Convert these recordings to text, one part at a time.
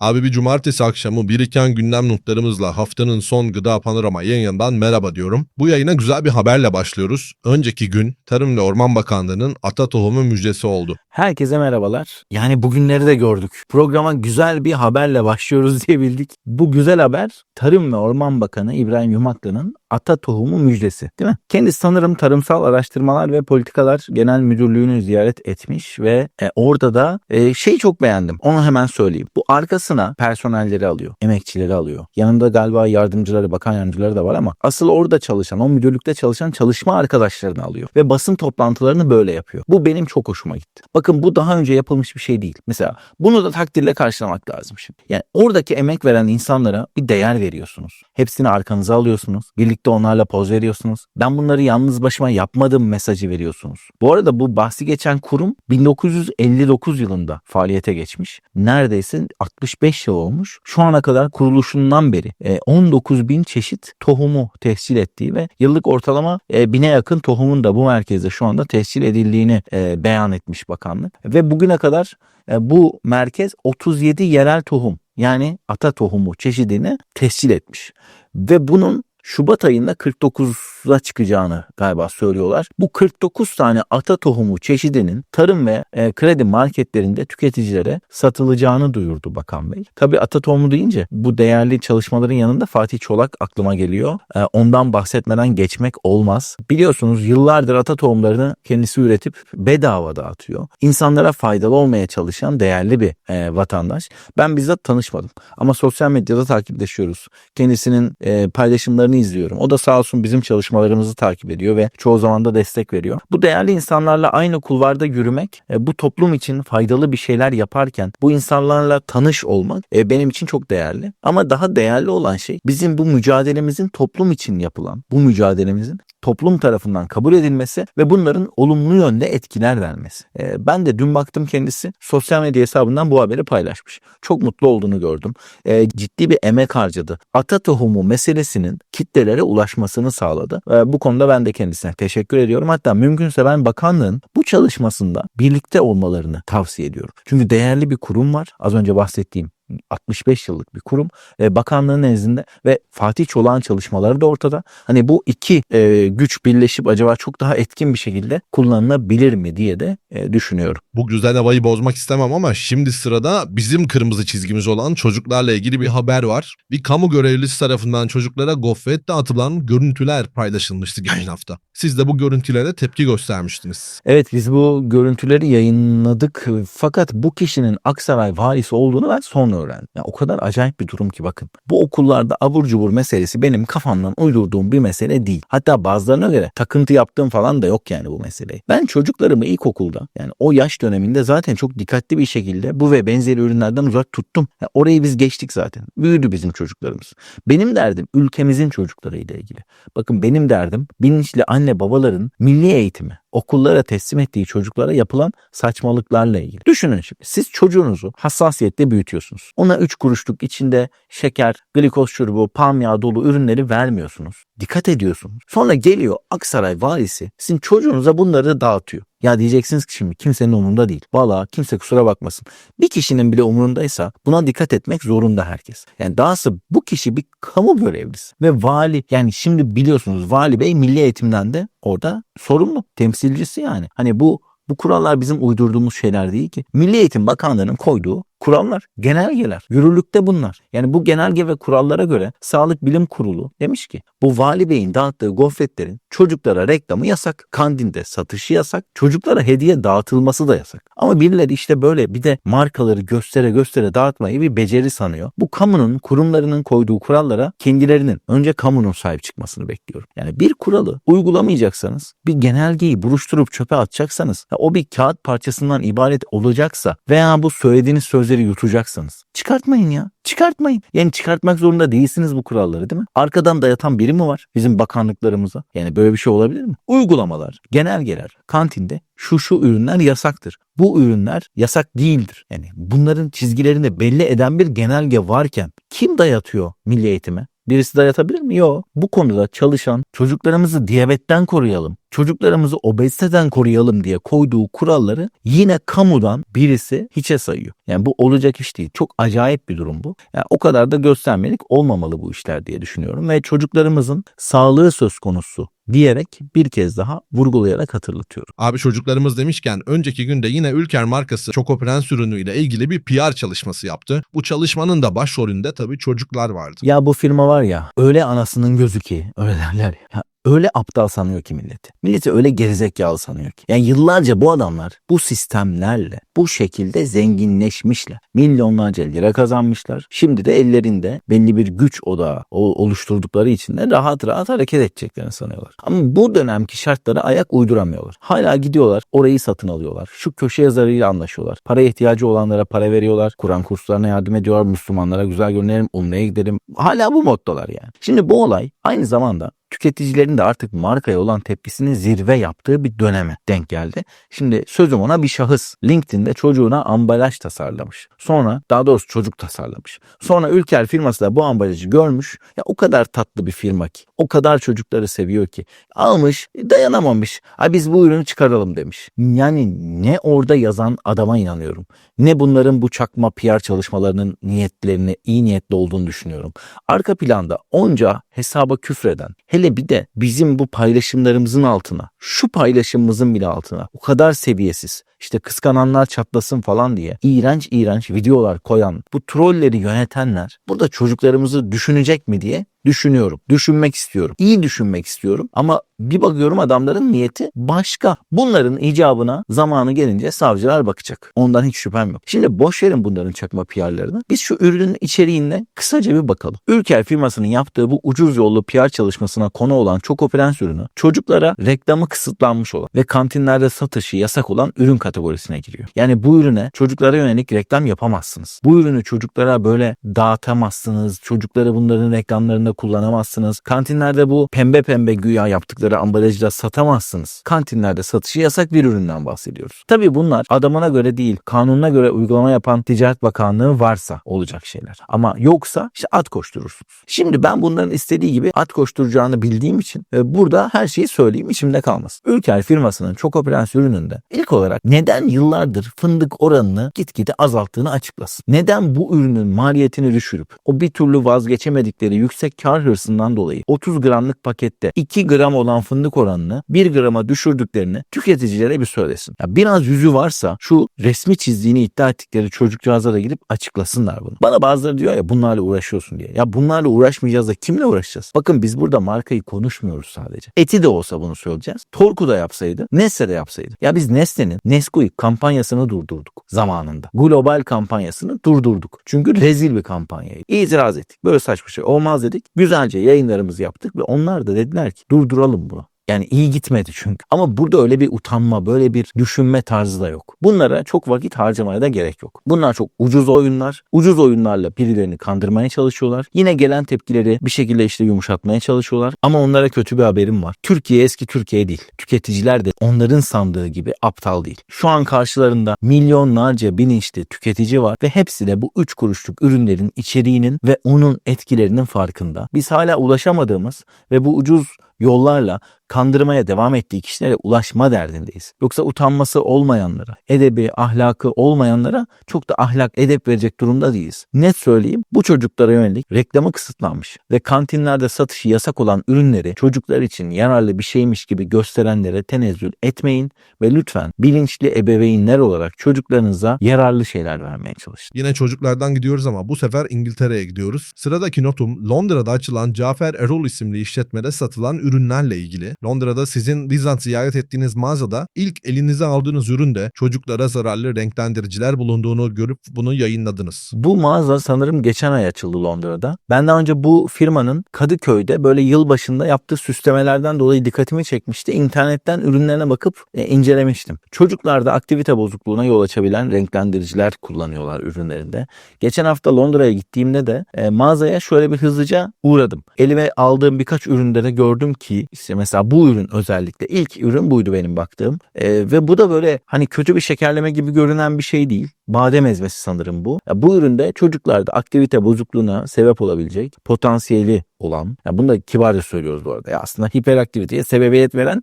Abi bir cumartesi akşamı biriken gündem notlarımızla haftanın son gıda panorama yayınından merhaba diyorum. Bu yayına güzel bir haberle başlıyoruz. Önceki gün Tarım ve Orman Bakanlığı'nın ata tohumu müjdesi oldu. Herkese merhabalar. Yani bugünleri de gördük. Programa güzel bir haberle başlıyoruz diyebildik. Bu güzel haber Tarım ve Orman Bakanı İbrahim Yumaklı'nın ata tohumu müjdesi değil mi? Kendisi sanırım Tarımsal Araştırmalar ve Politikalar Genel Müdürlüğü'nü ziyaret etmiş ve e, orada da e, şeyi çok beğendim. Onu hemen söyleyeyim. Bu arkasına personelleri alıyor. Emekçileri alıyor. Yanında galiba yardımcıları, bakan yardımcıları da var ama asıl orada çalışan, o müdürlükte çalışan çalışma arkadaşlarını alıyor. Ve basın toplantılarını böyle yapıyor. Bu benim çok hoşuma gitti. Bakın bu daha önce yapılmış bir şey değil. Mesela bunu da takdirle karşılamak lazım şimdi. Yani oradaki emek veren insanlara bir değer veriyorsunuz. Hepsini arkanıza alıyorsunuz. Birlikte onlarla poz veriyorsunuz. Ben bunları yalnız başıma yapmadım mesajı veriyorsunuz. Bu arada bu bahsi geçen kurum 1959 yılında faaliyete geçmiş. Neredeyse 65 yıl olmuş. Şu ana kadar kuruluşundan beri e, 19 bin çeşit tohumu tescil ettiği ve yıllık ortalama e, bine yakın tohumun da bu merkezde şu anda tescil edildiğini e, beyan etmiş bakanlık. Ve bugüne kadar e, bu merkez 37 yerel tohum yani ata tohumu çeşidini tescil etmiş. Ve bunun Şubat ayında 49'a çıkacağını galiba söylüyorlar. Bu 49 tane ata tohumu çeşidinin tarım ve e, kredi marketlerinde tüketicilere satılacağını duyurdu Bakan Bey. Tabii ata tohumu deyince bu değerli çalışmaların yanında Fatih Çolak aklıma geliyor. E, ondan bahsetmeden geçmek olmaz. Biliyorsunuz yıllardır ata tohumlarını kendisi üretip bedava dağıtıyor. İnsanlara faydalı olmaya çalışan değerli bir e, vatandaş. Ben bizzat tanışmadım ama sosyal medyada takipleşiyoruz. Kendisinin e, paylaşımlarını izliyorum. O da sağ olsun bizim çalışmalarımızı takip ediyor ve çoğu zaman da destek veriyor. Bu değerli insanlarla aynı kulvarda yürümek, e, bu toplum için faydalı bir şeyler yaparken bu insanlarla tanış olmak e, benim için çok değerli. Ama daha değerli olan şey bizim bu mücadelemizin toplum için yapılan, bu mücadelemizin toplum tarafından kabul edilmesi ve bunların olumlu yönde etkiler vermesi. E, ben de dün baktım kendisi sosyal medya hesabından bu haberi paylaşmış. Çok mutlu olduğunu gördüm. E, ciddi bir emek harcadı. Ata tohumu meselesinin kitlelere ulaşmasını sağladı. E, bu konuda ben de kendisine teşekkür ediyorum. Hatta mümkünse ben bakanlığın bu çalışmasında birlikte olmalarını tavsiye ediyorum. Çünkü değerli bir kurum var. Az önce bahsettiğim 65 yıllık bir kurum e, bakanlığın nezdinde ve Fatih Çolak'ın çalışmaları da ortada. Hani bu iki e, güç birleşip acaba çok daha etkin bir şekilde kullanılabilir mi diye de e, düşünüyorum. Bu güzel havayı bozmak istemem ama şimdi sırada bizim kırmızı çizgimiz olan çocuklarla ilgili bir haber var. Bir kamu görevlisi tarafından çocuklara gofret dağıtılan görüntüler paylaşılmıştı geçen hafta. Siz de bu görüntülere tepki göstermiştiniz. Evet biz bu görüntüleri yayınladık fakat bu kişinin Aksaray valisi olduğunu ben sonra öğrendim. Ya o kadar acayip bir durum ki bakın. Bu okullarda abur cubur meselesi benim kafamdan uydurduğum bir mesele değil. Hatta bazılarına göre takıntı yaptığım falan da yok yani bu meseleyi. Ben çocuklarımı ilkokulda yani o yaş döneminde zaten çok dikkatli bir şekilde bu ve benzeri ürünlerden uzak tuttum. Ya orayı biz geçtik zaten. Büyüdü bizim çocuklarımız. Benim derdim ülkemizin çocuklarıyla ilgili. Bakın benim derdim bilinçli anne babaların milli eğitimi okullara teslim ettiği çocuklara yapılan saçmalıklarla ilgili. Düşünün şimdi siz çocuğunuzu hassasiyetle büyütüyorsunuz. Ona 3 kuruşluk içinde şeker, glikoz şurubu, palm yağı dolu ürünleri vermiyorsunuz. Dikkat ediyorsunuz. Sonra geliyor Aksaray valisi sizin çocuğunuza bunları dağıtıyor. Ya diyeceksiniz ki şimdi kimsenin umurunda değil. Valla kimse kusura bakmasın. Bir kişinin bile umurundaysa buna dikkat etmek zorunda herkes. Yani dahası bu kişi bir kamu görevlisi ve vali yani şimdi biliyorsunuz vali bey milli eğitimden de orada sorumlu temsilcisi yani. Hani bu bu kurallar bizim uydurduğumuz şeyler değil ki. Milli Eğitim Bakanlığı'nın koyduğu kurallar, genelgeler. Yürürlükte bunlar. Yani bu genelge ve kurallara göre Sağlık Bilim Kurulu demiş ki bu vali beyin dağıttığı gofretlerin çocuklara reklamı yasak. Kandinde satışı yasak. Çocuklara hediye dağıtılması da yasak. Ama birileri işte böyle bir de markaları göstere göstere dağıtmayı bir beceri sanıyor. Bu kamunun, kurumlarının koyduğu kurallara kendilerinin önce kamunun sahip çıkmasını bekliyorum. Yani bir kuralı uygulamayacaksanız, bir genelgeyi buruşturup çöpe atacaksanız, o bir kağıt parçasından ibaret olacaksa veya bu söylediğiniz sözleri yutacaksanız çıkartmayın ya. Çıkartmayın. Yani çıkartmak zorunda değilsiniz bu kuralları değil mi? Arkadan dayatan biri mi var bizim bakanlıklarımıza? Yani böyle bir şey olabilir mi? Uygulamalar, genelgeler, kantinde şu şu ürünler yasaktır. Bu ürünler yasak değildir. Yani bunların çizgilerini belli eden bir genelge varken kim dayatıyor milli eğitime? Birisi dayatabilir mi? Yok. Bu konuda çalışan çocuklarımızı diyabetten koruyalım, çocuklarımızı obeziteden koruyalım diye koyduğu kuralları yine kamudan birisi hiçe sayıyor. Yani bu olacak iş değil. Çok acayip bir durum bu. Yani o kadar da göstermelik olmamalı bu işler diye düşünüyorum ve çocuklarımızın sağlığı söz konusu diyerek bir kez daha vurgulayarak hatırlatıyorum. Abi çocuklarımız demişken önceki günde yine Ülker markası Choco Prens ürünüyle ilgili bir PR çalışması yaptı. Bu çalışmanın da başrolünde tabii çocuklar vardı. Ya bu firma var ya öyle anasının gözü ki öyle derler ya. Öyle aptal sanıyor ki milleti. Milleti öyle gerizekalı sanıyor ki. Yani yıllarca bu adamlar bu sistemlerle bu şekilde zenginleşmişler. Milyonlarca lira kazanmışlar. Şimdi de ellerinde belli bir güç odağı oluşturdukları için de rahat rahat hareket edeceklerini sanıyorlar. Ama bu dönemki şartlara ayak uyduramıyorlar. Hala gidiyorlar orayı satın alıyorlar. Şu köşe yazarıyla anlaşıyorlar. Paraya ihtiyacı olanlara para veriyorlar. Kur'an kurslarına yardım ediyorlar. Müslümanlara güzel görünelim, umreye gidelim. Hala bu moddalar yani. Şimdi bu olay aynı zamanda tüketicilerin de artık markaya olan tepkisini zirve yaptığı bir döneme denk geldi. Şimdi sözüm ona bir şahıs LinkedIn'de çocuğuna ambalaj tasarlamış. Sonra daha doğrusu çocuk tasarlamış. Sonra Ülker firması da bu ambalajı görmüş. Ya o kadar tatlı bir firma ki. O kadar çocukları seviyor ki. Almış dayanamamış. Ay biz bu ürünü çıkaralım demiş. Yani ne orada yazan adama inanıyorum. Ne bunların bu çakma PR çalışmalarının niyetlerini iyi niyetli olduğunu düşünüyorum. Arka planda onca hesaba küfreden hele bir de bizim bu paylaşımlarımızın altına şu paylaşımımızın bile altına o kadar seviyesiz işte kıskananlar çatlasın falan diye iğrenç iğrenç videolar koyan bu trolleri yönetenler burada çocuklarımızı düşünecek mi diye düşünüyorum. Düşünmek istiyorum. İyi düşünmek istiyorum ama bir bakıyorum adamların niyeti başka. Bunların icabına zamanı gelince savcılar bakacak. Ondan hiç şüphem yok. Şimdi boş verin bunların çakma PR'larını. Biz şu ürünün içeriğine kısaca bir bakalım. Ülker firmasının yaptığı bu ucuz yollu PR çalışmasına konu olan Choco ürünü çocuklara reklamı kısıtlanmış olan ve kantinlerde satışı yasak olan ürün kategorisine giriyor. Yani bu ürüne çocuklara yönelik reklam yapamazsınız. Bu ürünü çocuklara böyle dağıtamazsınız. Çocukları bunların reklamlarında kullanamazsınız. Kantinlerde bu pembe pembe güya yaptıkları ambalajla satamazsınız. Kantinlerde satışı yasak bir üründen bahsediyoruz. Tabii bunlar adamına göre değil, kanununa göre uygulama yapan Ticaret Bakanlığı varsa olacak şeyler. Ama yoksa işte at koşturursunuz. Şimdi ben bunların istediği gibi at koşturacağını bildiğim için e, burada her şeyi söyleyeyim içimde kalmasın. Ülker firmasının Choco Prens ürününde ilk olarak neden yıllardır fındık oranını gitgide azalttığını açıklasın. Neden bu ürünün maliyetini düşürüp o bir türlü vazgeçemedikleri yüksek kar hırsından dolayı 30 gramlık pakette 2 gram olan fındık oranını 1 grama düşürdüklerini tüketicilere bir söylesin. Ya biraz yüzü varsa şu resmi çizdiğini iddia ettikleri çocukcağıza da gidip açıklasınlar bunu. Bana bazıları diyor ya bunlarla uğraşıyorsun diye. Ya bunlarla uğraşmayacağız da kimle uğraşacağız? Bakın biz burada markayı konuşmuyoruz sadece. Eti de olsa bunu söyleyeceğiz. Torku da yapsaydı, Nestle de yapsaydı. Ya biz Nestle'nin Nesquik kampanyasını durdurduk zamanında. Global kampanyasını durdurduk. Çünkü rezil bir kampanyaydı. İtiraz ettik. Böyle saçma şey olmaz dedik. Güzelce yayınlarımızı yaptık ve onlar da dediler ki durduralım bunu. Yani iyi gitmedi çünkü. Ama burada öyle bir utanma, böyle bir düşünme tarzı da yok. Bunlara çok vakit harcamaya da gerek yok. Bunlar çok ucuz oyunlar. Ucuz oyunlarla birilerini kandırmaya çalışıyorlar. Yine gelen tepkileri bir şekilde işte yumuşatmaya çalışıyorlar. Ama onlara kötü bir haberim var. Türkiye eski Türkiye değil. Tüketiciler de onların sandığı gibi aptal değil. Şu an karşılarında milyonlarca bilinçli tüketici var ve hepsi de bu 3 kuruşluk ürünlerin içeriğinin ve onun etkilerinin farkında. Biz hala ulaşamadığımız ve bu ucuz yollarla kandırmaya devam ettiği kişilere ulaşma derdindeyiz. Yoksa utanması olmayanlara, edebi, ahlakı olmayanlara çok da ahlak, edep verecek durumda değiliz. Net söyleyeyim bu çocuklara yönelik reklamı kısıtlanmış ve kantinlerde satışı yasak olan ürünleri çocuklar için yararlı bir şeymiş gibi gösterenlere tenezzül etmeyin ve lütfen bilinçli ebeveynler olarak çocuklarınıza yararlı şeyler vermeye çalışın. Yine çocuklardan gidiyoruz ama bu sefer İngiltere'ye gidiyoruz. Sıradaki notum Londra'da açılan Cafer Erol isimli işletmede satılan ürünlerle ilgili. Londra'da sizin bizzat ziyaret ettiğiniz mağazada ilk elinize aldığınız üründe çocuklara zararlı renklendiriciler bulunduğunu görüp bunu yayınladınız. Bu mağaza sanırım geçen ay açıldı Londra'da. Ben daha önce bu firmanın Kadıköy'de böyle yılbaşında yaptığı süslemelerden dolayı dikkatimi çekmişti. İnternetten ürünlerine bakıp e, incelemiştim. Çocuklarda aktivite bozukluğuna yol açabilen renklendiriciler kullanıyorlar ürünlerinde. Geçen hafta Londra'ya gittiğimde de e, mağazaya şöyle bir hızlıca uğradım. Elime aldığım birkaç üründe de gördüm ki işte mesela bu ürün özellikle ilk ürün buydu benim baktığım Ee, ve bu da böyle hani kötü bir şekerleme gibi görünen bir şey değil. Badem ezmesi sanırım bu. Ya bu üründe çocuklarda aktivite bozukluğuna sebep olabilecek potansiyeli olan, ya bunu da kibarca söylüyoruz bu arada. Ya aslında hiperaktiviteye sebebiyet veren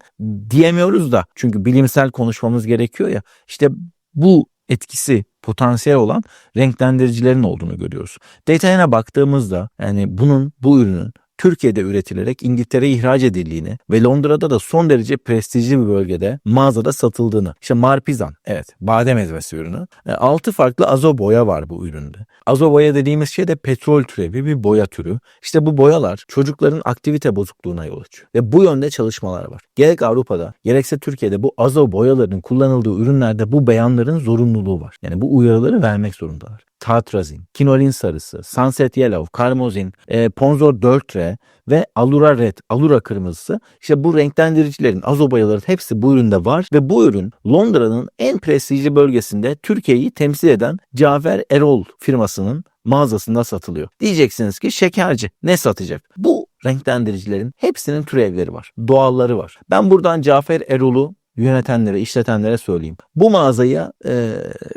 diyemiyoruz da. Çünkü bilimsel konuşmamız gerekiyor ya. İşte bu etkisi potansiyel olan renklendiricilerin olduğunu görüyoruz. Detayına baktığımızda yani bunun bu ürünün Türkiye'de üretilerek İngiltere'ye ihraç edildiğini ve Londra'da da son derece prestijli bir bölgede mağazada satıldığını. İşte Marpizan evet badem ezmesi ürünü. 6 farklı azo boya var bu üründe. Azo boya dediğimiz şey de petrol türevi bir boya türü. İşte bu boyalar çocukların aktivite bozukluğuna yol açıyor. Ve bu yönde çalışmalar var. Gerek Avrupa'da gerekse Türkiye'de bu azo boyaların kullanıldığı ürünlerde bu beyanların zorunluluğu var. Yani bu uyarıları vermek zorundalar. Tartrazin, kinolin sarısı, sunset yellow, karmozin, e, ponzor 4R ve alura red, alura kırmızısı. İşte bu renklendiricilerin, azoboyaların hepsi bu üründe var ve bu ürün Londra'nın en prestijli bölgesinde Türkiye'yi temsil eden Cafer Erol firmasının mağazasında satılıyor. Diyeceksiniz ki şekerci ne satacak? Bu renklendiricilerin hepsinin türevleri var. Doğalları var. Ben buradan Cafer Erol'u yönetenlere, işletenlere söyleyeyim. Bu mağazaya e,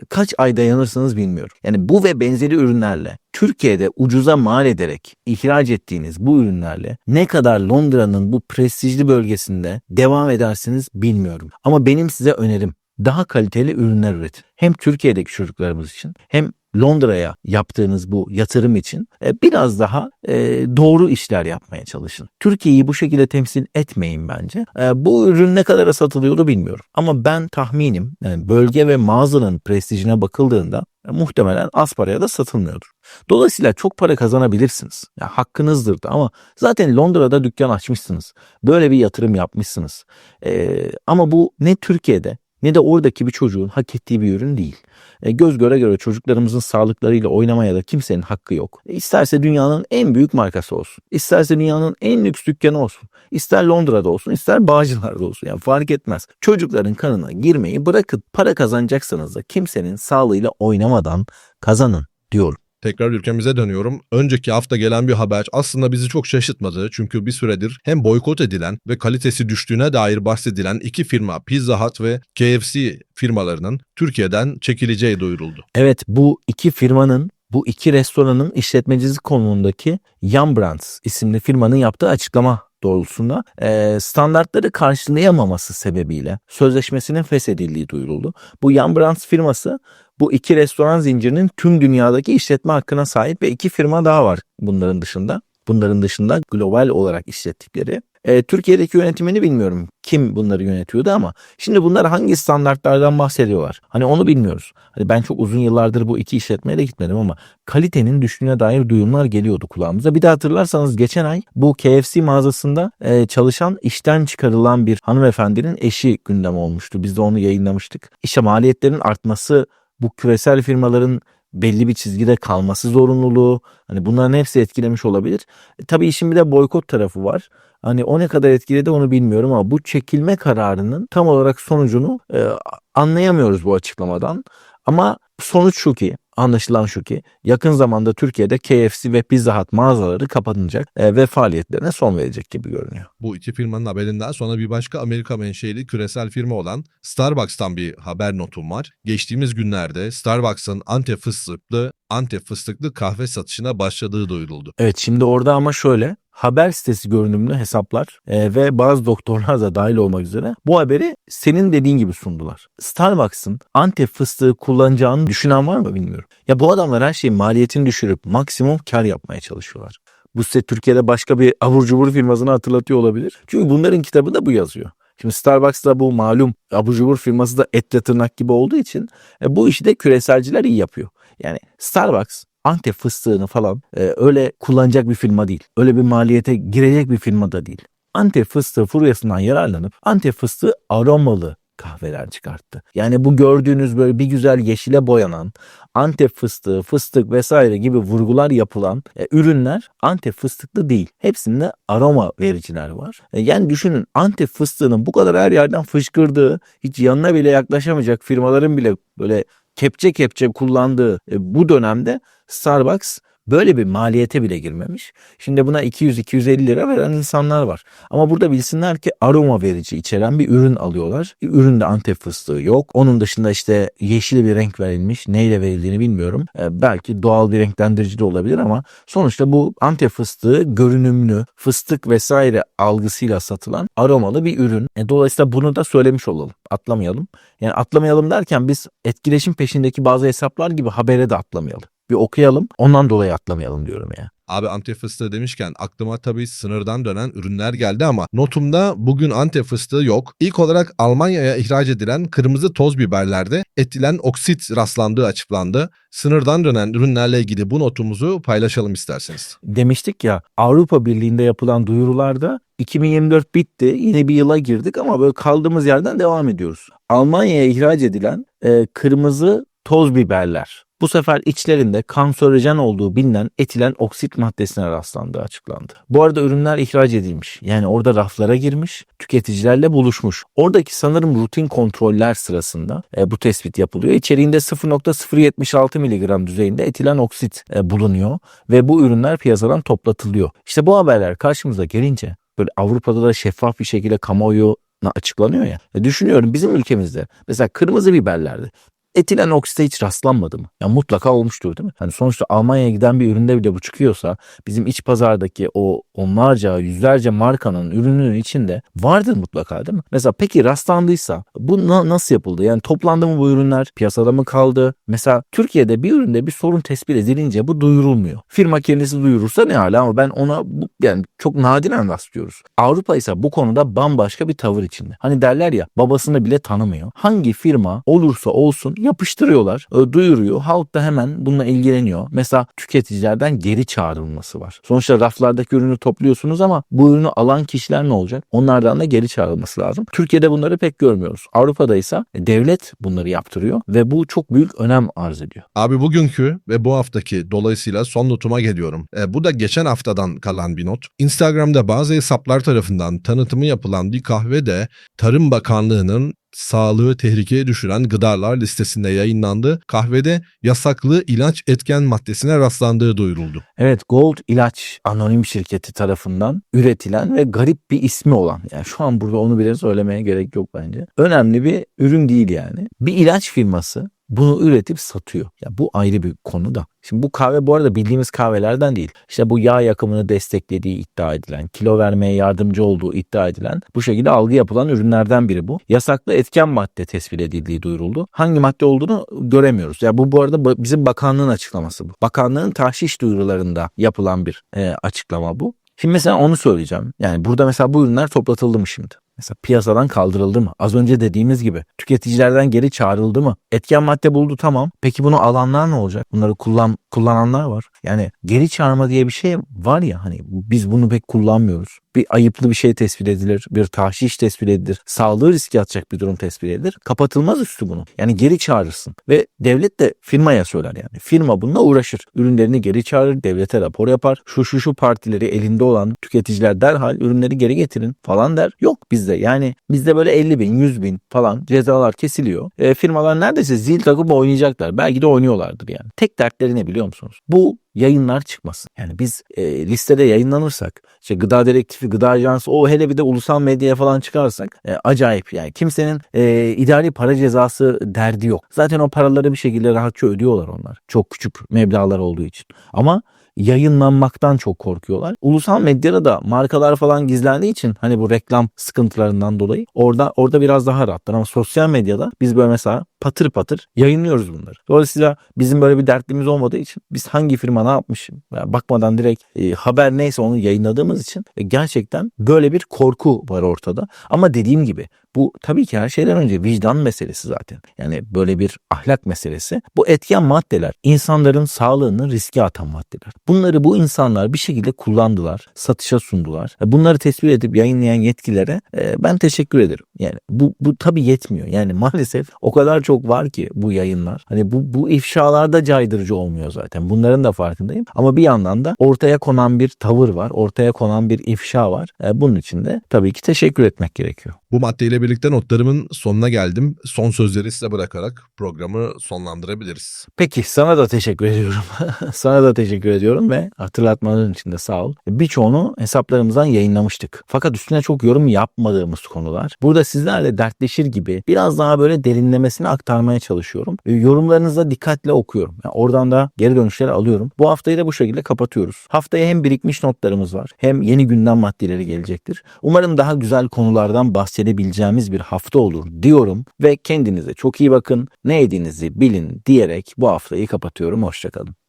kaç ay dayanırsınız bilmiyorum. Yani bu ve benzeri ürünlerle Türkiye'de ucuza mal ederek ihraç ettiğiniz bu ürünlerle ne kadar Londra'nın bu prestijli bölgesinde devam edersiniz bilmiyorum. Ama benim size önerim daha kaliteli ürünler üretin. Hem Türkiye'deki çocuklarımız için hem Londra'ya yaptığınız bu yatırım için e, biraz daha e, doğru işler yapmaya çalışın. Türkiye'yi bu şekilde temsil etmeyin bence. E, bu ürün ne kadara satılıyordu bilmiyorum. Ama ben tahminim bölge ve mağazanın prestijine bakıldığında muhtemelen az paraya da satılmıyordur. Dolayısıyla çok para kazanabilirsiniz. Ya, hakkınızdır da ama zaten Londra'da dükkan açmışsınız. Böyle bir yatırım yapmışsınız. E, ama bu ne Türkiye'de ne de oradaki bir çocuğun hak ettiği bir ürün değil. E, göz göre göre çocuklarımızın sağlıklarıyla oynamaya da kimsenin hakkı yok. E, isterse dünyanın en büyük markası olsun. isterse dünyanın en lüks dükkanı olsun. İster Londra'da olsun, ister Bağcılar'da olsun. Yani fark etmez. Çocukların kanına girmeyi bırakın. Para kazanacaksanız da kimsenin sağlığıyla oynamadan kazanın diyorum. Tekrar ülkemize dönüyorum. Önceki hafta gelen bir haber aslında bizi çok şaşırtmadı. Çünkü bir süredir hem boykot edilen ve kalitesi düştüğüne dair bahsedilen iki firma Pizza Hut ve KFC firmalarının Türkiye'den çekileceği duyuruldu. Evet bu iki firmanın bu iki restoranın işletmecisi konumundaki Yum Brands isimli firmanın yaptığı açıklama doğrultusunda e, standartları karşılayamaması sebebiyle sözleşmesinin feshedildiği duyuruldu. Bu Yum Brands firması bu iki restoran zincirinin tüm dünyadaki işletme hakkına sahip ve iki firma daha var bunların dışında. Bunların dışında global olarak işlettikleri. E, Türkiye'deki yönetimini bilmiyorum kim bunları yönetiyordu ama şimdi bunlar hangi standartlardan bahsediyorlar? Hani onu bilmiyoruz. Hani ben çok uzun yıllardır bu iki işletmeye de gitmedim ama kalitenin düştüğüne dair duyumlar geliyordu kulağımıza. Bir de hatırlarsanız geçen ay bu KFC mağazasında e, çalışan işten çıkarılan bir hanımefendinin eşi gündem olmuştu. Biz de onu yayınlamıştık. İşte maliyetlerin artması bu küresel firmaların belli bir çizgide kalması zorunluluğu hani bunların hepsi etkilemiş olabilir. E, tabii işin bir de boykot tarafı var. Hani o ne kadar etkiledi onu bilmiyorum ama bu çekilme kararının tam olarak sonucunu e, anlayamıyoruz bu açıklamadan. Ama sonuç şu ki anlaşılan şu ki yakın zamanda Türkiye'de KFC ve Pizza Hut mağazaları kapanacak e, ve faaliyetlerine son verecek gibi görünüyor. Bu iki firmanın haberinden sonra bir başka Amerika menşeli küresel firma olan Starbucks'tan bir haber notum var. Geçtiğimiz günlerde Starbucks'ın Antep fıstıklı Antep fıstıklı kahve satışına başladığı duyuruldu. Evet şimdi orada ama şöyle haber sitesi görünümlü hesaplar e, ve bazı doktorlar da dahil olmak üzere bu haberi senin dediğin gibi sundular. Starbucks'ın Antep fıstığı kullanacağını düşünen var mı bilmiyorum. Ya bu adamlar her şeyin maliyetini düşürüp maksimum kar yapmaya çalışıyorlar. Bu size Türkiye'de başka bir abur cubur firmasını hatırlatıyor olabilir. Çünkü bunların kitabında bu yazıyor. Şimdi Starbucks'ta bu malum abur cubur firması da etle tırnak gibi olduğu için e, bu işi de küreselciler iyi yapıyor. Yani Starbucks Antep fıstığını falan e, öyle kullanacak bir firma değil. Öyle bir maliyete girecek bir firma da değil. Antep fıstığı furyasından yararlanıp Antep fıstığı aromalı kahveler çıkarttı. Yani bu gördüğünüz böyle bir güzel yeşile boyanan Antep fıstığı, fıstık vesaire gibi vurgular yapılan e, ürünler Antep fıstıklı değil. Hepsinde aroma vericiler var. E, yani düşünün Antep fıstığının bu kadar her yerden fışkırdığı, hiç yanına bile yaklaşamayacak firmaların bile böyle kepçe kepçe kullandığı e, bu dönemde Starbucks böyle bir maliyete bile girmemiş. Şimdi buna 200-250 lira veren insanlar var. Ama burada bilsinler ki aroma verici içeren bir ürün alıyorlar. Üründe antep fıstığı yok. Onun dışında işte yeşil bir renk verilmiş. Neyle verildiğini bilmiyorum. Ee, belki doğal bir renklendirici de olabilir ama sonuçta bu antep fıstığı görünümlü, fıstık vesaire algısıyla satılan aromalı bir ürün. E, dolayısıyla bunu da söylemiş olalım. Atlamayalım. Yani atlamayalım derken biz etkileşim peşindeki bazı hesaplar gibi habere de atlamayalım. Bir okuyalım ondan dolayı atlamayalım diyorum ya. Abi Antep fıstığı demişken aklıma tabii sınırdan dönen ürünler geldi ama notumda bugün Antep fıstığı yok. İlk olarak Almanya'ya ihraç edilen kırmızı toz biberlerde etilen oksit rastlandığı açıklandı. Sınırdan dönen ürünlerle ilgili bu notumuzu paylaşalım isterseniz. Demiştik ya Avrupa Birliği'nde yapılan duyurularda 2024 bitti yeni bir yıla girdik ama böyle kaldığımız yerden devam ediyoruz. Almanya'ya ihraç edilen e, kırmızı toz biberler. Bu sefer içlerinde kanserojen olduğu bilinen etilen oksit maddesine rastlandığı açıklandı. Bu arada ürünler ihraç edilmiş. Yani orada raflara girmiş, tüketicilerle buluşmuş. Oradaki sanırım rutin kontroller sırasında e, bu tespit yapılıyor. İçeriğinde 0.076 mg düzeyinde etilen oksit e, bulunuyor ve bu ürünler piyasadan toplatılıyor. İşte bu haberler karşımıza gelince böyle Avrupa'da da şeffaf bir şekilde kamuoyu açıklanıyor ya. E düşünüyorum bizim ülkemizde mesela kırmızı biberlerde etilen oksite hiç rastlanmadı mı? Ya mutlaka olmuştur değil mi? Hani sonuçta Almanya'ya giden bir üründe bile bu çıkıyorsa bizim iç pazardaki o onlarca yüzlerce markanın ürününün içinde vardır mutlaka değil mi? Mesela peki rastlandıysa bu na- nasıl yapıldı? Yani toplandı mı bu ürünler? Piyasada mı kaldı? Mesela Türkiye'de bir üründe bir sorun tespit edilince bu duyurulmuyor. Firma kendisi duyurursa ne hala ama ben ona bu, yani çok nadiren rastlıyoruz. Avrupa ise bu konuda bambaşka bir tavır içinde. Hani derler ya babasını bile tanımıyor. Hangi firma olursa olsun yapıştırıyorlar, e, duyuruyor. Halk da hemen bununla ilgileniyor. Mesela tüketicilerden geri çağrılması var. Sonuçta raflardaki ürünü topluyorsunuz ama bu ürünü alan kişiler ne olacak? Onlardan da geri çağrılması lazım. Türkiye'de bunları pek görmüyoruz. Avrupa'da ise devlet bunları yaptırıyor ve bu çok büyük önem arz ediyor. Abi bugünkü ve bu haftaki dolayısıyla son notuma geliyorum. E, bu da geçen haftadan kalan bir not. Instagram'da bazı hesaplar tarafından tanıtımı yapılan bir kahve de Tarım Bakanlığı'nın sağlığı tehlikeye düşüren gıdalar listesinde yayınlandı. Kahvede yasaklı ilaç etken maddesine rastlandığı duyuruldu. Evet Gold ilaç anonim şirketi tarafından üretilen ve garip bir ismi olan yani şu an burada onu bile söylemeye gerek yok bence. Önemli bir ürün değil yani. Bir ilaç firması bunu üretip satıyor. Ya bu ayrı bir konu da. Şimdi bu kahve bu arada bildiğimiz kahvelerden değil. İşte bu yağ yakımını desteklediği iddia edilen, kilo vermeye yardımcı olduğu iddia edilen bu şekilde algı yapılan ürünlerden biri bu. Yasaklı etken madde tespit edildiği duyuruldu. Hangi madde olduğunu göremiyoruz. Ya bu bu arada bizim bakanlığın açıklaması bu. Bakanlığın tahşiş duyurularında yapılan bir e, açıklama bu. Şimdi mesela onu söyleyeceğim. Yani burada mesela bu ürünler toplatıldı mı şimdi? Mesela piyasadan kaldırıldı mı? Az önce dediğimiz gibi tüketicilerden geri çağrıldı mı? Etken madde buldu tamam. Peki bunu alanlar ne olacak? Bunları kullan kullananlar var. Yani geri çağırma diye bir şey var ya hani biz bunu pek kullanmıyoruz. Bir ayıplı bir şey tespit edilir, bir tahşiş tespit edilir, sağlığı riske atacak bir durum tespit edilir. Kapatılmaz üstü bunu. Yani geri çağırırsın. Ve devlet de firmaya söyler yani. Firma bununla uğraşır. Ürünlerini geri çağırır, devlete rapor yapar. Şu şu şu partileri elinde olan tüketiciler derhal ürünleri geri getirin falan der. Yok bizde yani bizde böyle 50 bin, 100 bin falan cezalar kesiliyor. E, firmalar neredeyse zil takıp oynayacaklar. Belki de oynuyorlardır yani. Tek dertleri ne biliyor musunuz? Bu yayınlar çıkmasın. Yani biz e, listede yayınlanırsak, işte gıda direktifi, gıda ajansı, o hele bir de ulusal medyaya falan çıkarsak e, acayip yani. Kimsenin e, idari para cezası derdi yok. Zaten o paraları bir şekilde rahatça ödüyorlar onlar. Çok küçük meblağlar olduğu için. Ama yayınlanmaktan çok korkuyorlar. Ulusal medyada da markalar falan gizlendiği için hani bu reklam sıkıntılarından dolayı orada orada biraz daha rahatlar ama sosyal medyada biz böyle mesela patır patır yayınlıyoruz bunları. Dolayısıyla bizim böyle bir dertlimiz olmadığı için biz hangi firma ne yapmış yani bakmadan direkt e, haber neyse onu yayınladığımız için e, gerçekten böyle bir korku var ortada. Ama dediğim gibi bu tabii ki her şeyden önce vicdan meselesi zaten. Yani böyle bir ahlak meselesi. Bu etken maddeler insanların sağlığını riske atan maddeler. Bunları bu insanlar bir şekilde kullandılar, satışa sundular. E, Bunları tespit edip yayınlayan yetkililere e, ben teşekkür ederim. Yani bu bu tabii yetmiyor. Yani maalesef o kadar çok var ki bu yayınlar. Hani bu bu ifşalarda caydırıcı olmuyor zaten. Bunların da farkındayım. Ama bir yandan da ortaya konan bir tavır var. Ortaya konan bir ifşa var. E, bunun için de tabii ki teşekkür etmek gerekiyor. Bu maddeyle birlikte notlarımın sonuna geldim. Son sözleri size bırakarak programı sonlandırabiliriz. Peki sana da teşekkür ediyorum. sana da teşekkür ediyorum ve hatırlatmaların için de sağ ol. Birçoğunu hesaplarımızdan yayınlamıştık. Fakat üstüne çok yorum yapmadığımız konular. Burada sizlerle dertleşir gibi biraz daha böyle derinlemesine aktarmaya çalışıyorum. Yorumlarınızı da dikkatle okuyorum. Yani oradan da geri dönüşleri alıyorum. Bu haftayı da bu şekilde kapatıyoruz. Haftaya hem birikmiş notlarımız var hem yeni gündem maddeleri gelecektir. Umarım daha güzel konulardan bahsedebileceğimiz bir hafta olur diyorum ve kendinize çok iyi bakın. Ne yediğinizi bilin diyerek bu haftayı kapatıyorum. Hoşçakalın.